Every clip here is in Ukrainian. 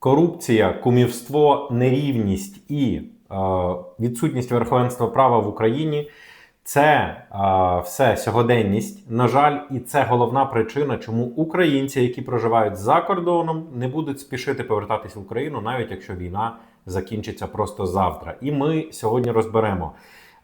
корупція, кумівство, нерівність і е, відсутність верховенства права в Україні це е, все сьогоденність. На жаль, і це головна причина, чому українці, які проживають за кордоном, не будуть спішити повертатись в Україну, навіть якщо війна закінчиться просто завтра. І ми сьогодні розберемо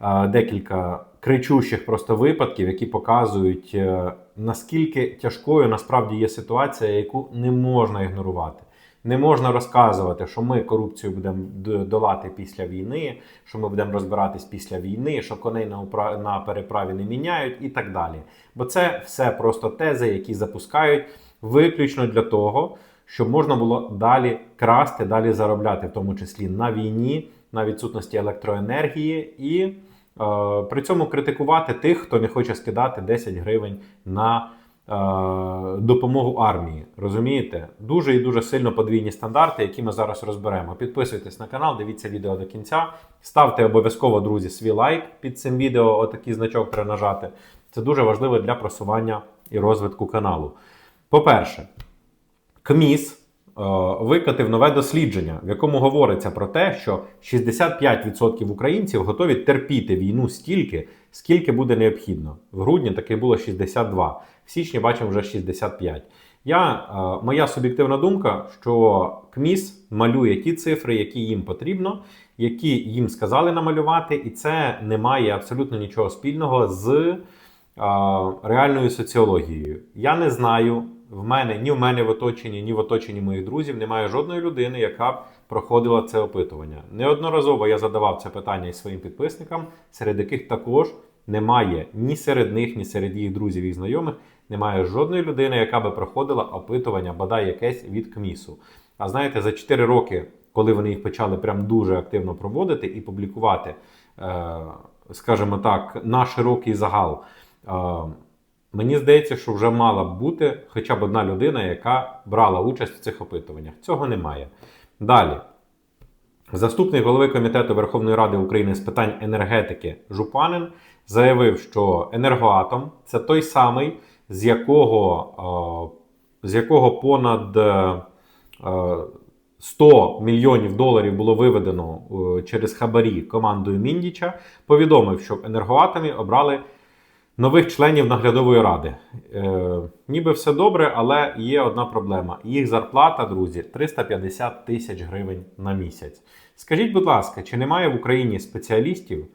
е, декілька кричущих просто випадків, які показують е, наскільки тяжкою насправді є ситуація, яку не можна ігнорувати. Не можна розказувати, що ми корупцію будемо долати після війни, що ми будемо розбиратись після війни, що коней на, упра- на переправі не міняють і так далі. Бо це все просто тези, які запускають виключно для того, щоб можна було далі красти, далі заробляти, в тому числі на війні, на відсутності електроенергії і е, при цьому критикувати тих, хто не хоче скидати 10 гривень на допомогу армії. Розумієте? Дуже і дуже сильно подвійні стандарти, які ми зараз розберемо. Підписуйтесь на канал, дивіться відео до кінця. Ставте обов'язково, друзі, свій лайк під цим відео. Отакий значок треба нажати. Це дуже важливо для просування і розвитку каналу. По-перше, КМІС е, викатив нове дослідження, в якому говориться про те, що 65% українців готові терпіти війну стільки, скільки буде необхідно. В грудні таки було 62, в січні бачимо вже 65. Я, е, моя суб'єктивна думка, що КМІС малює ті цифри, які їм потрібно, які їм сказали намалювати, і це не має абсолютно нічого спільного з е, реальною соціологією. Я не знаю, в мене ні в мене в оточенні, ні в оточенні моїх друзів немає жодної людини, яка б проходила це опитування. Неодноразово я задавав це питання і своїм підписникам, серед яких також немає ні серед них, ні серед їх друзів і знайомих, немає жодної людини, яка би проходила опитування, бодай якесь від КМІСу. А знаєте, за 4 роки, коли вони їх почали прям дуже активно проводити і публікувати, е, скажімо так, на широкий загал. е, Мені здається, що вже мала б бути хоча б одна людина, яка брала участь в цих опитуваннях. Цього немає. Далі. Заступник голови Комітету Верховної Ради України з питань енергетики Жупанин заявив, що енергоатом це той самий, з якого, е, з якого понад е, 100 мільйонів доларів було виведено е, через хабарі командою Міндіча, повідомив, що в енергоатомі обрали нових членів наглядової ради. Е, ніби все добре, але є одна проблема. Їх зарплата, друзі, 350 тисяч гривень на місяць. Скажіть, будь ласка, чи немає в Україні спеціалістів, е,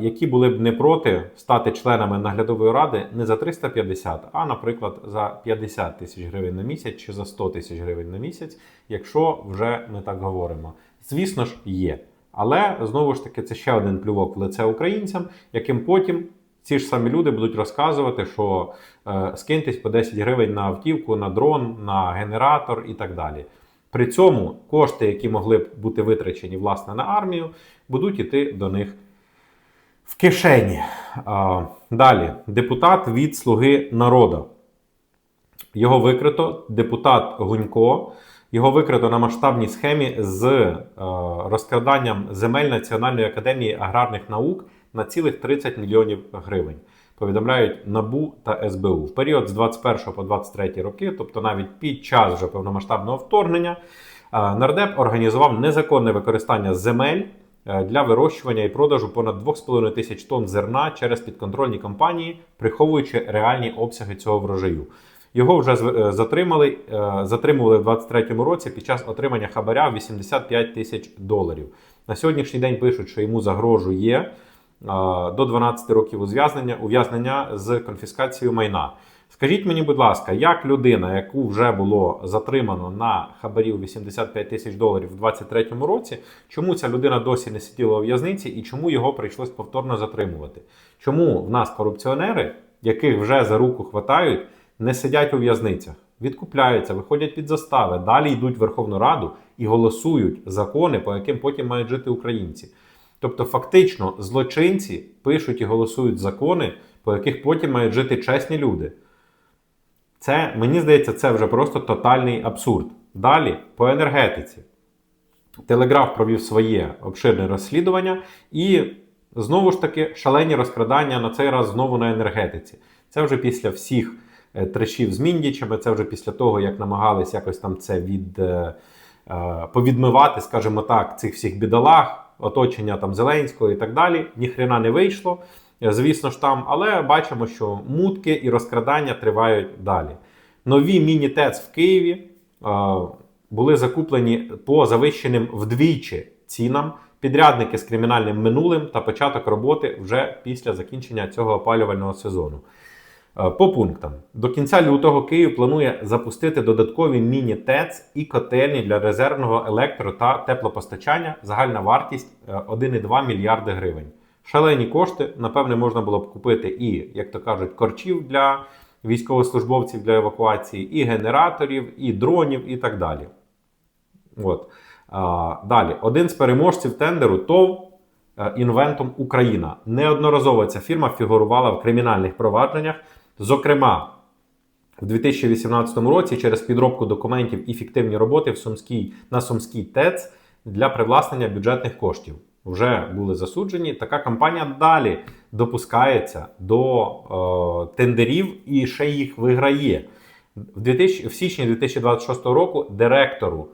які були б не проти стати членами наглядової ради не за 350, а, наприклад, за 50 тисяч гривень на місяць чи за 100 тисяч гривень на місяць, якщо вже ми так говоримо? Звісно ж, є. Але знову ж таки, це ще один плювок в лице українцям, яким потім ці ж самі люди будуть розказувати, що е, скиньтесь по 10 гривень на автівку, на дрон, на генератор і так далі. При цьому кошти, які могли б бути витрачені власне на армію, будуть іти до них в кишені. Далі, депутат від Слуги народу. Його викрито, депутат Гунько. Його викрито на масштабній схемі з е, розкраданням земель Національної академії аграрних наук на цілих 30 мільйонів гривень. Повідомляють НАБУ та СБУ. В період з 21 по 23 роки, тобто навіть під час вже повномасштабного вторгнення, е, нардеп організував незаконне використання земель для вирощування і продажу понад 2,5 тисяч тонн зерна через підконтрольні компанії, приховуючи реальні обсяги цього врожаю. Його вже е, затримали, е, затримували в 23-му році під час отримання хабаря в 85 тисяч доларів. На сьогоднішній день пишуть, що йому загрожує е, до 12 років ув'язнення, ув'язнення з конфіскацією майна. Скажіть мені, будь ласка, як людина, яку вже було затримано на хабарі у 85 тисяч доларів в 23-му році, чому ця людина досі не сиділа у в'язниці і чому його прийшлось повторно затримувати? Чому в нас корупціонери, яких вже за руку хватають, не сидять у в'язницях, відкупляються, виходять під застави, далі йдуть в Верховну Раду і голосують закони, по яким потім мають жити українці. Тобто, фактично, злочинці пишуть і голосують закони, по яких потім мають жити чесні люди. Це, мені здається, це вже просто тотальний абсурд. Далі, по енергетиці. Телеграф провів своє обширне розслідування і знову ж таки шалені розкрадання на цей раз знову на енергетиці. Це вже після всіх е, трешів з Міндічами, це вже після того, як намагались якось там це від, е, е, повідмивати, скажімо так, цих всіх бідолах, оточення там Зеленського і так далі. Ніхрена не вийшло. Звісно ж там, але бачимо, що мутки і розкрадання тривають далі. Нові міні-ТЕЦ в Києві були закуплені по завищеним вдвічі цінам. Підрядники з кримінальним минулим та початок роботи вже після закінчення цього опалювального сезону. По пунктам до кінця лютого Київ планує запустити додаткові міні-ТЕЦ і котельні для резервного електро та теплопостачання. Загальна вартість е, 1,2 мільярди гривень. Шалені кошти, напевне, можна було б купити і, як то кажуть, корчів для військовослужбовців для евакуації, і генераторів, і дронів, і так далі. От. Далі, один з переможців тендеру ТОВ е, Інвентом Україна. Неодноразово ця фірма фігурувала в кримінальних провадженнях. Зокрема, в 2018 році через підробку документів і фіктивні роботи в Сумській, на Сумській ТЕЦ для привласнення бюджетних коштів вже були засуджені. Така кампанія далі допускається до е, тендерів і ще їх виграє. В, 2000, в січні 2026 року директору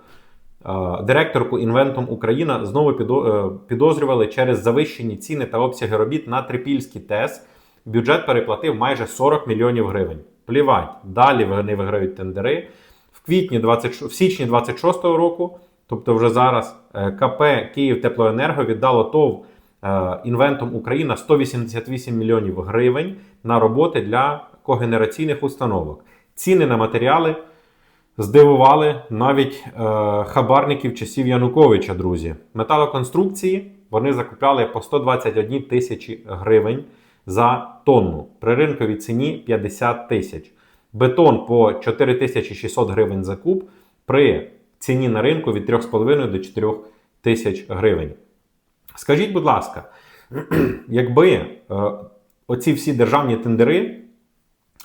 Е, Директорку Інвентом Україна знову е, підозрювали через завищені ціни та обсяги робіт на Трипільський ТЕС. Бюджет переплатив майже 40 мільйонів гривень. Плівать, далі вони виграють тендери. В квітні 20, в січні 26-го року, тобто вже зараз, е, КП Київ Теплоенерго віддало ТОВ е, Інвентом Україна 188 мільйонів гривень на роботи для когенераційних установок. Ціни на матеріали здивували навіть е, хабарників часів Януковича, друзі. Металоконструкції вони закупляли по 121 тисячі гривень за тонну при ринковій ціні 50 тисяч. Бетон по 4600 гривень за куб при ціні на ринку від 3,5 до 4 тисяч гривень. Скажіть, будь ласка, якби е, оці всі державні тендери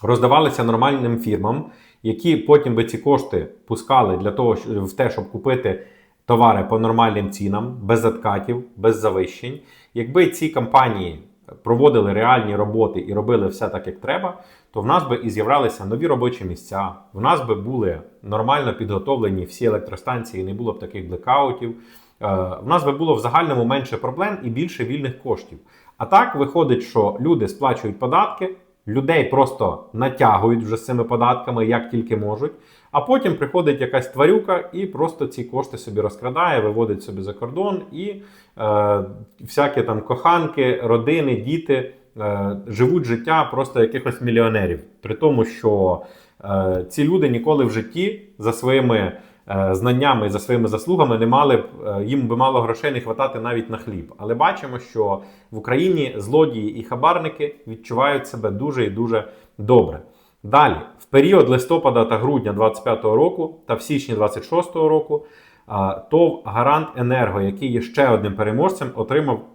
роздавалися нормальним фірмам, які потім би ці кошти пускали для того, в те, щоб купити товари по нормальним цінам, без откатів, без завищень. Якби ці компанії проводили реальні роботи і робили все так, як треба, то в нас би і з'являлися нові робочі місця, в нас би були нормально підготовлені всі електростанції, не було б таких блекаутів. Е, В нас би було в загальному менше проблем і більше вільних коштів. А так виходить, що люди сплачують податки, людей просто натягують вже з цими податками, як тільки можуть. А потім приходить якась тварюка і просто ці кошти собі розкрадає, виводить собі за кордон, і е, всякі там коханки, родини, діти е, живуть життя просто якихось мільйонерів. При тому, що е, ці люди ніколи в житті за своїми знаннями і за своїми заслугами не мали б е, їм би мало грошей не хватати навіть на хліб. Але бачимо, що в Україні злодії і хабарники відчувають себе дуже і дуже добре. Далі, в період листопада та грудня 2025 року та в січні 2026 року а, ТОВ Гарант Енерго, який є ще одним переможцем, отримав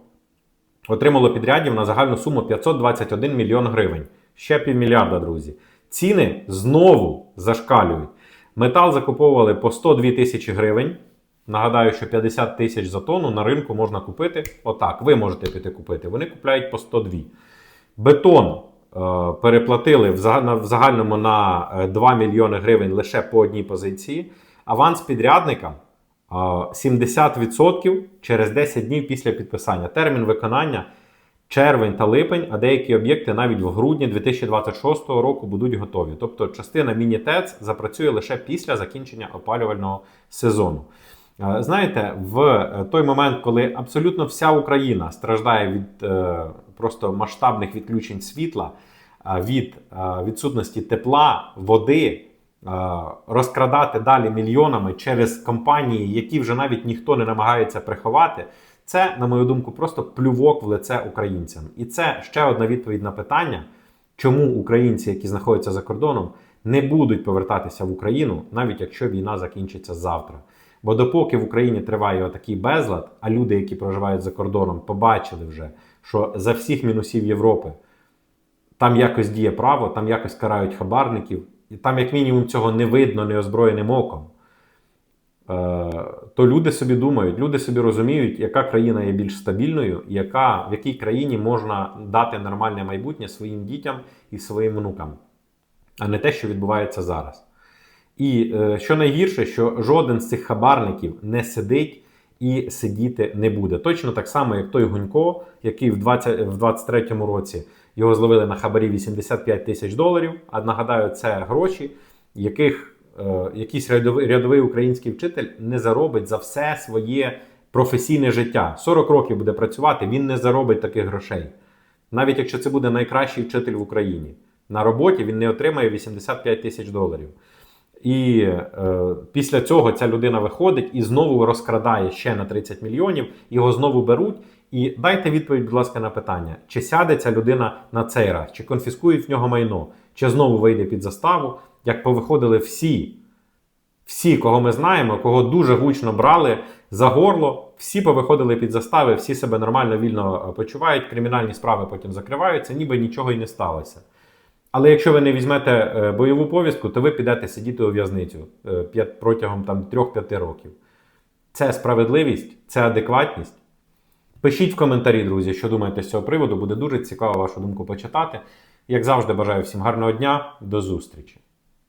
отримало підрядів на загальну суму 521 мільйон гривень. Ще півмільярда, друзі. Ціни знову зашкалюють. Метал закуповували по 102 тисячі гривень. Нагадаю, що 50 тисяч за тонну на ринку можна купити. Отак, ви можете піти купити. Вони купляють по 102. Бетон е, переплатили в загаль- в загальному на е, 2 мільйони гривень лише по одній позиції. Аванс підрядникам е, 70% через 10 днів після підписання. Термін виконання червень та липень, а деякі об'єкти навіть в грудні 2026 року будуть готові. Тобто частина міні-ТЕЦ запрацює лише після закінчення опалювального сезону. Е, Знаєте, в е, той момент, коли абсолютно вся Україна страждає від е, просто масштабних відключень світла, від відсутності тепла, води, розкрадати далі мільйонами через компанії, які вже навіть ніхто не намагається приховати, це, на мою думку, просто плювок в лице українцям. І це ще одна відповідь на питання, чому українці, які знаходяться за кордоном, не будуть повертатися в Україну, навіть якщо війна закінчиться завтра. Бо допоки в Україні триває отакий безлад, а люди, які проживають за кордоном, побачили вже, що за всіх мінусів Європи там якось діє право, там якось карають хабарників, і там, як мінімум, цього не видно неозброєним оком. Е, то люди собі думають, люди собі розуміють, яка країна є більш стабільною, яка, в якій країні можна дати нормальне майбутнє своїм дітям і своїм внукам, а не те, що відбувається зараз. І е, що найгірше, що жоден з цих хабарників не сидить і сидіти не буде. Точно так само, як той Гунько, який в 20, в 23-му році його зловили на хабарі 85 тисяч доларів. А нагадаю, це гроші, яких якийсь рядовий, рядовий український вчитель не заробить за все своє професійне життя. 40 років буде працювати, він не заробить таких грошей. Навіть якщо це буде найкращий вчитель в Україні. На роботі він не отримає 85 тисяч доларів. І е, після цього ця людина виходить і знову розкрадає ще на 30 мільйонів, його знову беруть. І дайте відповідь, будь ласка, на питання: чи сяде ця людина на цей раз, чи конфіскують в нього майно, чи знову вийде під заставу, як повиходили всі, всі, кого ми знаємо, кого дуже гучно брали за горло, всі повиходили під застави, всі себе нормально вільно е, почувають, кримінальні справи потім закриваються, ніби нічого й не сталося. Але якщо ви не візьмете е, бойову повістку, то ви підете сидіти у в'язницю е, протягом там 3-5 років. Це справедливість, це адекватність. Пишіть в коментарі, друзі, що думаєте з цього приводу. Буде дуже цікаво вашу думку почитати. Як завжди, бажаю всім гарного дня, до зустрічі!